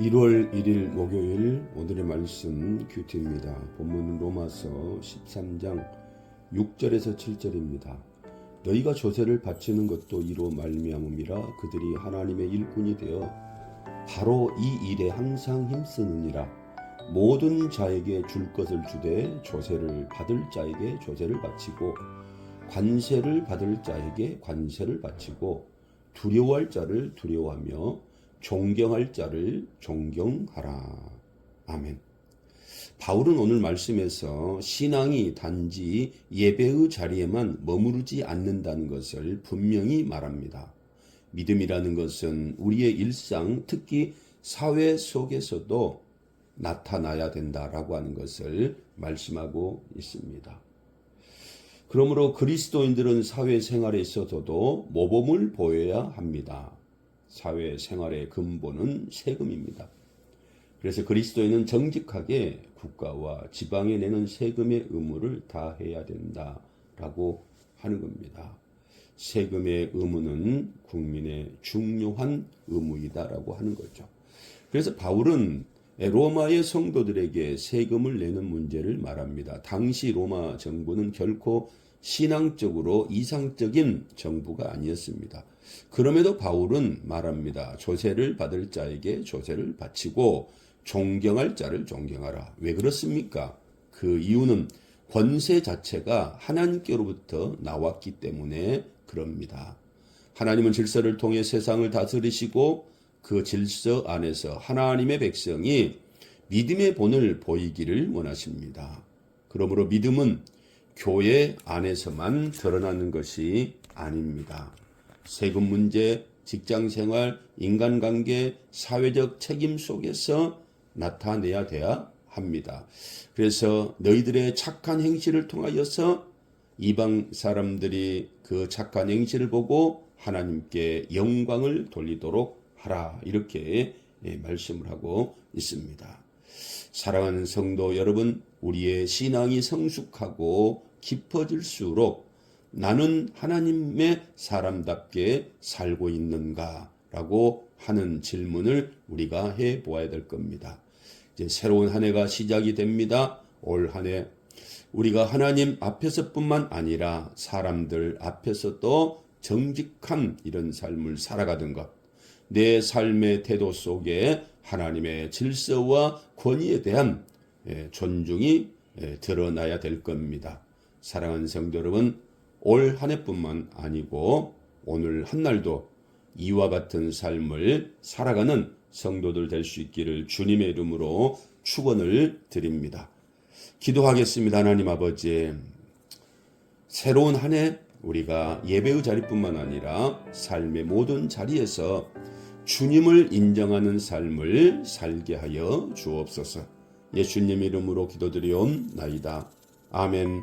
1월 1일 목요일 오늘의 말씀 큐티입니다. 본문은 로마서 13장 6절에서 7절입니다. 너희가 조세를 바치는 것도 이로 말미암음이라 그들이 하나님의 일꾼이 되어 바로 이 일에 항상 힘쓰느니라 모든 자에게 줄 것을 주되 조세를 받을 자에게 조세를 바치고 관세를 받을 자에게 관세를 바치고 두려워할 자를 두려워하며 존경할 자를 존경하라. 아멘. 바울은 오늘 말씀에서 신앙이 단지 예배의 자리에만 머무르지 않는다는 것을 분명히 말합니다. 믿음이라는 것은 우리의 일상, 특히 사회 속에서도 나타나야 된다라고 하는 것을 말씀하고 있습니다. 그러므로 그리스도인들은 사회 생활에 있어서도 모범을 보여야 합니다. 사회 생활의 근본은 세금입니다. 그래서 그리스도인은 정직하게 국가와 지방에 내는 세금의 의무를 다해야 된다라고 하는 겁니다. 세금의 의무는 국민의 중요한 의무이다라고 하는 거죠. 그래서 바울은 로마의 성도들에게 세금을 내는 문제를 말합니다. 당시 로마 정부는 결코 신앙적으로 이상적인 정부가 아니었습니다. 그럼에도 바울은 말합니다. 조세를 받을 자에게 조세를 바치고 존경할 자를 존경하라. 왜 그렇습니까? 그 이유는 권세 자체가 하나님께로부터 나왔기 때문에 그럽니다. 하나님은 질서를 통해 세상을 다스리시고 그 질서 안에서 하나님의 백성이 믿음의 본을 보이기를 원하십니다. 그러므로 믿음은 교회 안에서만 드러나는 것이 아닙니다. 세금 문제, 직장 생활, 인간관계, 사회적 책임 속에서 나타내야 돼야 합니다. 그래서 너희들의 착한 행실을 통하여서 이방 사람들이 그 착한 행실을 보고 하나님께 영광을 돌리도록 하라. 이렇게 예, 말씀을 하고 있습니다. 사랑하는 성도 여러분, 우리의 신앙이 성숙하고 깊어질수록 나는 하나님의 사람답게 살고 있는가? 라고 하는 질문을 우리가 해 보아야 될 겁니다. 이제 새로운 한 해가 시작이 됩니다. 올 한 해 우리가 하나님 앞에서뿐만 아니라 사람들 앞에서도 정직한 이런 삶을 살아가던 것. 내 삶의 태도 속에 하나님의 질서와 권위에 대한 예, 존중이 예, 드러나야 될 겁니다. 사랑하는 성도 여러분, 올 한 해뿐만 아니고 오늘 한 날도 이와 같은 삶을 살아가는 성도들 될 수 있기를 주님의 이름으로 축원을 드립니다. 기도하겠습니다. 하나님 아버지. 새로운 한 해 우리가 예배의 자리뿐만 아니라 삶의 모든 자리에서 주님을 인정하는 삶을 살게 하여 주옵소서. 예수님 이름으로 기도드리옵나이다. 아멘.